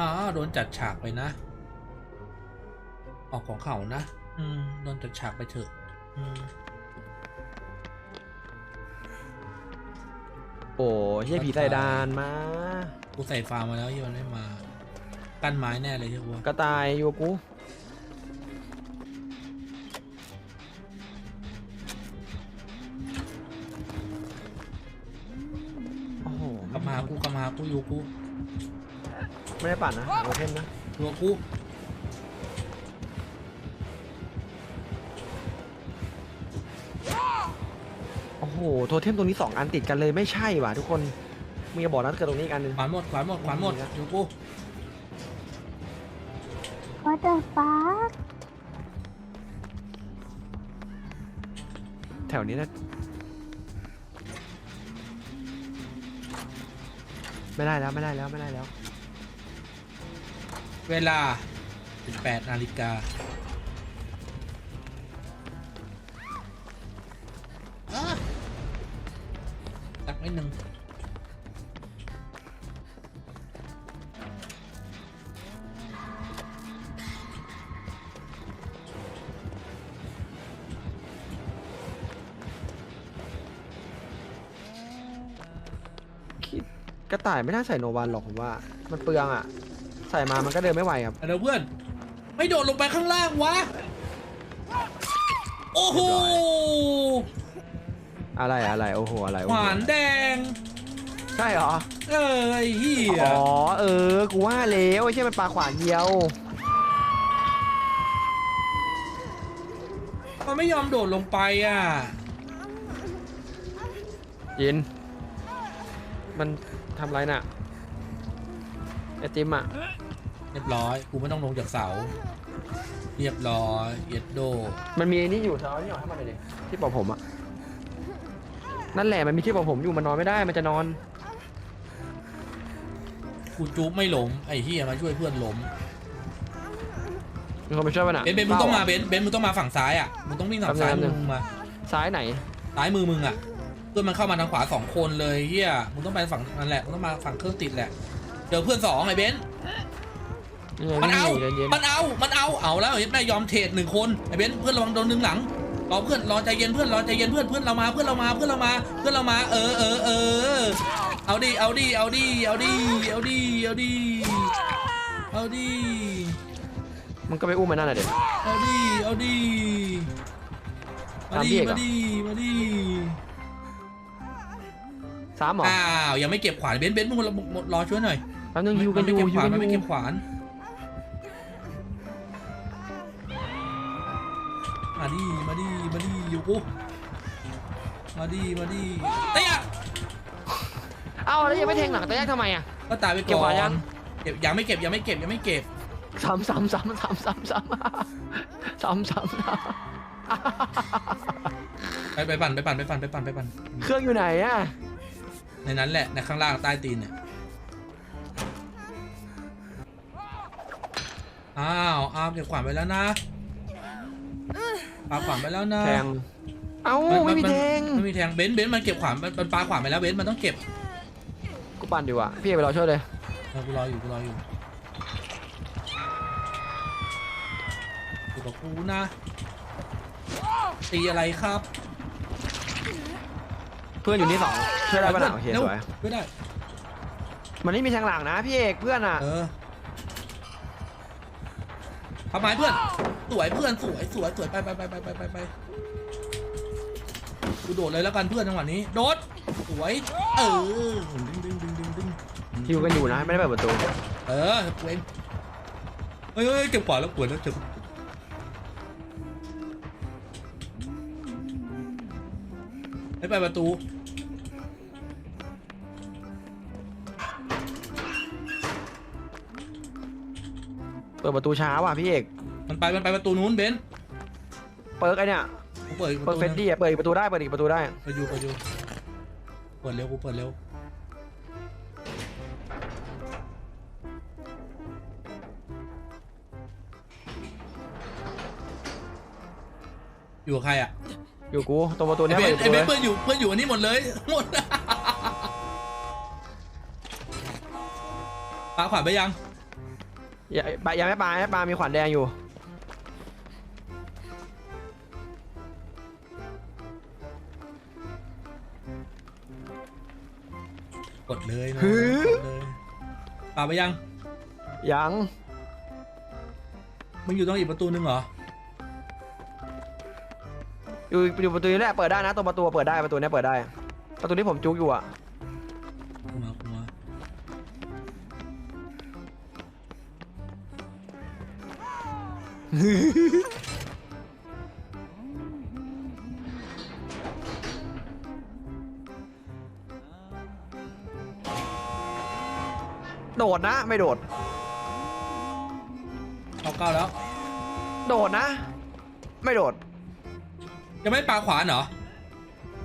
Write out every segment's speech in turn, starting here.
อ้าวโดนจัดฉากไปนะ ออกของเขานะ อืม โดนจัดฉากไปเถอะ อืม โอ้เฮียผีใส่ดานมา กูใส่ฟาร์มมาแล้วยี่มันไม่มา กั้นไม้แน่เลยใช่ปะกระต่ายอยู่กับกู โอ้โหกลับมาหากูกลับมาหากูอยู่กู ไม่ได้ปั่นนะโอเทมนะอยู่กับกูโอ้โหโทเทมตรงนี้สองอันติดกันเลยไม่ใช่ว่ะทุกคนมีกระบอกนั้นเกิดตรงนี้อีกอันหนึงขวานหมดขวานหมดขวานหมดอยู่กู What the fuck แถวนี้นะ ไม่ได้แล้วไม่ได้แล้วไม่ได้แล้ว เวลา 18นาฬิกาอะตักนิดนึงคิด กระต่ายไม่น่าใส่โนวันหรอกผมว่า มันเปลืองอะ ใส่มามันก็เดินไม่ไหวครับ เดี๋ยวเพื่อน ไม่โดดลงไปข้างล่างวะ โอ้โห อะไรอะไรโอ้โหอะไรโอ้ขโหวานแดง ใช่เหรอ เอ้ยเฮียอ๋อเออ กูว่าแล้วไอ้เชี่ยมันปลาขวานเดียว มันไม่ยอมโดดลงไปอะ ยิน มัน ทำไรน่ะ ไอติมอะ เรียบร้อย กูไม่ต้องลงจากเสา เรียบร้อยเย็ดโด มันมีไอ้นี่อยู่เธอเอานี่ออกให้มันหน่อยดิที่ปอกผมอะ นั่นแหละมันมีที่ปอกผมอยู่มันนอนไม่ได้มันจะนอน กูจุ๊บไม่หลมไอ้เฮียมาช่วยเพื่อนหลมมีคนไปช่วยมันอะเบนซ์เบนซ์มึงต้องมาเบนซ์เบนซ์มึงต้องมาฝั่งซ้ายอะ มึงต้องวิ่งฝั่งซ้ายแป๊บนึมึงงมา ซ้ายไหน ซ้ายมือมึงอะ เพื่อนมันเข้ามาทางขวาสองคนเลยเฮียมึงต้องไปฝั่งนั่นแหละมึงต้องมาฝั่งเครื่องติดแหละเจอเพื่อนสองไอ้เบนซ์มันเอาเย็นเย็นมันเอา มันเอา เอาแล้วเห็นไหมยอมเทรดหนึ่งคนไอ้เบนซ์เพื่อนระวังโดนดึงหลังรอเพื่อนรอใจเย็นเพื่อนรอใจเย็นเพื่อนเพื่อนเรามาเพื่อนเรามาเพื่อนเรามา เพื่อนเรามา เออเออเออเอาดิเอาดิเอาดิเอาดิเอาดิเอาดิเอาดิมันก็ไปอุ้มมันนั่นแหละเด็กเอาดิเอาดิมาตามดิพี่เอกเหรมาอดิมาดิ สามเหรออ้าวยังไม่เก็บขวานเบนซ์เบนซ์มึงรอรอช่วยหน่อยแป๊บนึงฮิวกันมัอยู่ไม่เก็บฮิขววานกันมันอไม่เก็ยู่บขวานมาดิมาดิมาดิอยู่กูมาดิมาดิเตะเอ้าแล้วยังไม่แทงหลังแต่แยกทำไมอะก็ตายไปเก็ก่บอขวานยันงเก็บยังไม่เก็บยังไม่เก็บยังไม่เก็บซ้ำซ้ำซ้ำซ้ำซ้ำซ้ำซ้ำซ้ำซ้ไปไปปั่นไปปั่นไปปั่นไปปั่นไปปั่นำเครื่องอยู่ไหนอะ ในนั้นแหละในข้างล่างใต้ตีนเนี่ยอ้าวอ้าวเก็บขวานไปแล้วนะปาขวานไปแล้วนะแทง เอ้าไม่มีแทงไม่มีแทงเบนซ์เบนซ์มันเก็บขวานมันมันปาขวานไปแล้วเบนซ์มันต้องเก็บกูปั่นดีกว่าพี่เอกไปรอช่วยเลยเออกูรออยู่กูรออยู่อยู่กับกูนะตีอะไรครับ เพื่อนอยู่นี่สองช่วยได้ปะหนาโอเคร็สวยไม่ได้ มันไม่มีแทงหลังนะพี่เอกเพื่อนอะเออทำไมเพื่อน สวยเพื่อนสวยสวยสวยไปไปไปไปไปไปไปกูโดดเลยแล้วกันเพื่อนจังหวะนี้ โดด สวย เออดึงดึงดึงดึงดึงฮิวกันอยู่นะไม่ได้เปิดประตู เออกูเองเฮ้ยเฮ้ยเก็บขวาแล้วปวดแล้วเจ็บ ไม่ไปประตู เปิดประตูช้าว่ะพี่เอก มันไปมันไปประตูนู้นเบนซ์เปิดไอเนี่ย กูเปิดอีกปเปิดระตูเฟนึดงดี้อะเปิดอีกประตูได้ เปิดอีกประตูได้ ไปอยู่ไปอยู่เปิดเร็วกูเปิดเร็วอยู่กับใครอะ อยู่กูตรงประตูไอเนี้ยเบเปินดซ์ปไอระตูเลยเบนซ์เพื่อนอยู่เพื่อนอยู่อันนี้หมดเลยหมดปาขวานไปยังอย่าอย่าไม่ปลาไม่ปลามีขวานแดงอยู่ กดเลยนะฮึกดเลยปาไปยังยังมึงอยู่ตรงอีกประตูนึงเหรอ อยู่อยู่ประตูนี้แหละเปิดได้นะตรงประตูเปิดได้ประตูเนี้ยเปิดได้ ประตูที่ผมจุกอยู่อะกูมากูมาโดดนะ ไม่โดด เอาเก้าแล้ว โดดนะ ไม่โดด ยังไม่ปาขวานเหรอ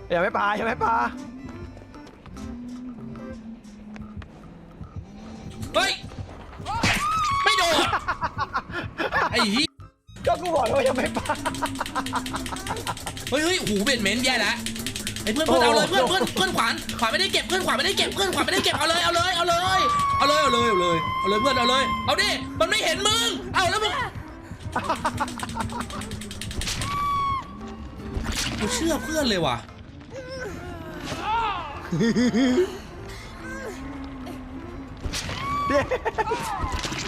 อย่าไม่ปลาอย่าไม่ปลาเฮ้ย ไม่โดดไอ้เหี้ยก็กูบอกแล้วว่าอย่าไม่ปลา เฮ้ยเฮ้ยหูเบ็ดเหม็นแย่แล้วไอ้เพื่อนเพื่อนโอ้เอาเลยเพื่อนเพื่อนเพื่อนขวานขวานไม่ได้เก็บเพื่อนขวานไม่ได้เก็บเพื่อนขวานไม่ได้เก็บเอาเลยเอาเลยเอาเลยเอาเลยเอาเลยเอาเลยเอาเลยเพื่อนเอาเลยเอาดิมันไม่เห็นมึงเอาแล้วมึง กูเชื่อเพื่อนเลยว่ะ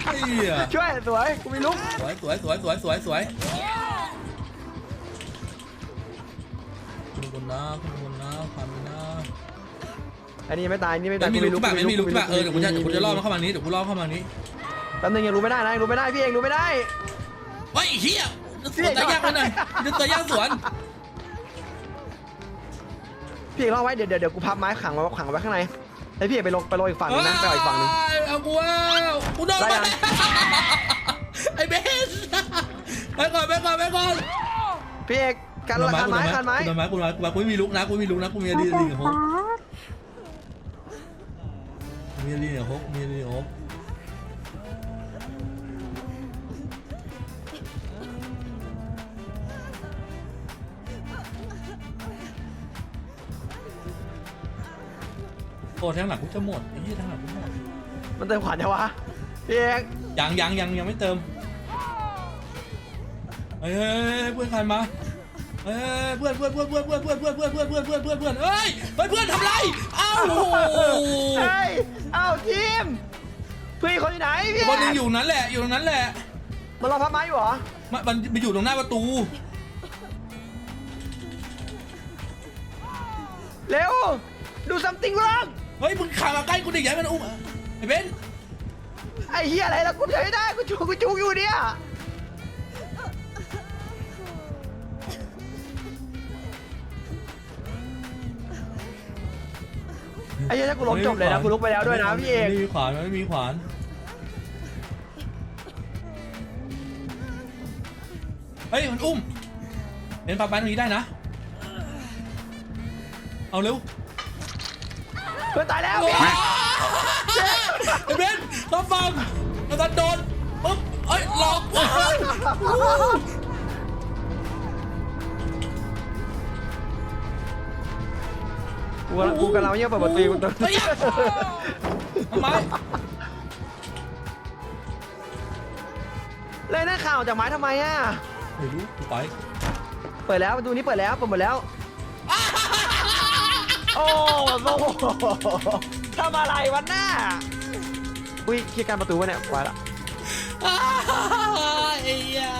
ไอ้เหี้ยช่วยสวยกูมีลุกสวยสวยสวยสวยสวยสวยคุณบนนะคุณบนนะความนะอันนี้ไม่ตายอันนี่ไม่ตาไม่ยมีลูกแบบไม่มีลูกแบบเออเดี๋ยวกูจะเดี๋ยวกูจะล่อมันเข้ามานี้เดี๋ยวกูล่อเข้ามานี้แป๊บนึงยังรู้ไม่ได้นะยังรู้ไม่ได้พี่เองรู้ไม่ได้เฮ้ยเฮียสวนตายากไปหน่อยจะตายากสวน พี่เอกรอไว้เดี๋ยวเดี๋ยวเดี๋ยวกูพับไม้ขังไว้ขังไว้ข้างในให้พี่เอกไปลงไปลงอีกฝั่งนึงนะไปเอาอีกฝั่งนึง เอากูว่ากูโดนได้มายัง ไอ้เบสไปก่อนไปก่อนไปก่อนพี่เอกกันละกันไม้กันไม้กูโดนไม้กูโดนไม้กูโดนไม้กูไม่มีลูกนะกูไม่มีลูกนะกูมีวัดีตเตอดีร์กับฮฟากร์มีดีกับฮกมีดีกับฮก โอ้ทางหลังกูจะหมดไอ้ที่ทางหลังกูหมดมันเติมขวานยังวะพี่เอกยังยังยังยังไม่เติมเฮ้ยเฮ้ยเฮ้ยเพื่อนใครมาเฮ้ยเพื่อนเพื่อนเพื่อนเพื่อนเพื่อนเพื่อนเพื่อนเพื่อนเพื่อนเพื่อนเพื่อนเพื่อนเพื่อนเฮ้ยเฮ้ยเพื่อนทำไรอ้าวโอ้โห เฮ้ยเอ้าทีมเพื่อนอีกคนอยู่ไหนพี่คนหนึงอกอยู่นั้นแหละอยู่ตรงนั้นแหละ มันรอพับไม้อยู่เหรอมันมันมันอยู่ตรงหน้าประตู เร็วดู something wrong เฮ้ยมึงขามาใกล้กูดิอย่าให้มันอุ้มไอ้เบนซ์ไอ้เหี้ยอะไรล่ะกูจะไม่ได้กูจูกูจูอยู่เนี่ยไอ้เหี้ยถ้ากูล้มจบเลยนะกูลุกไปแล้วด้วยนะพี่เอกไม่มีขวานมันไม่มีขวานเฮ้ยมันอุ้มเป็นปาปานตรงนี้ได้นะเอาเร็วเพื่อนตายแล้วไอ้พี่เบนซ์รับฟังแล้วก็โดนปุ๊บเอ้ยหลอกกูกำลังกูกำลังเยี่ยมเปิดประตูกูตัวเฮ้ยทำไมเลยหน้าข่าวจากไม้ทำไมอะไม่รู้กูไป เปิดแล้วประตูนี้เปิดแล้วเปิดหมดแล้วโอ้ โหทำอะไรวันหน้าอุ้ยเคลียร์การประตูวะเนี่ยไว้ละไอ้ยา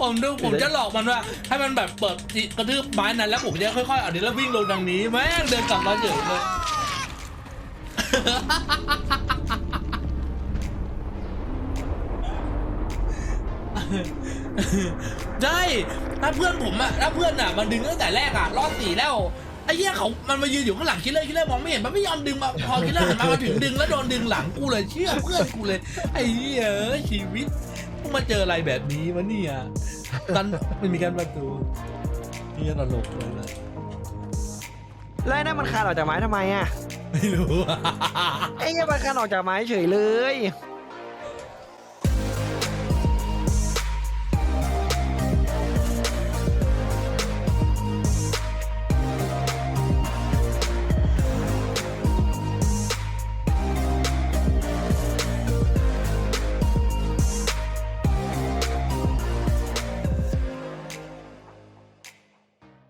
ผมดูผมจะหลอกมันว่า ให้มันแบบเปิดกระทืบไม้นั้นแล้วผมจะค่อยๆเอานี้แล้ววิ่งลงทางนี้แม่งเดินกลับมาเฉยเลย ใช่ถ้าเพื่อนผมอะถ้าเพื่อนอะมันดึงตั้งแต่แรกอะรอบสี่แล้วไอ้เหี้ยเขามันมายืนอยู่ข้างหลังคิลเลอร์คิลเลอร์มองไม่เห็นมันไม่ยอมดึงมาพอคิลเลอร์หันมามาถึงดึงแล้วโดนดึงหลังกูเลยเชื่อเพื่อนกูเลย ไอ้เหี้ยเอ้ยชีวิตมึงมาเจออะไรแบบนี้วะเนี่ยกันไม่มีการประตูนี่ตลกเลยนะแล้วไอ้นั่นมันคานออกจากไม้ทำไมอะไม่รู้ ไอ้เนี่ยมันคานออกจากไม้เฉยเลยไ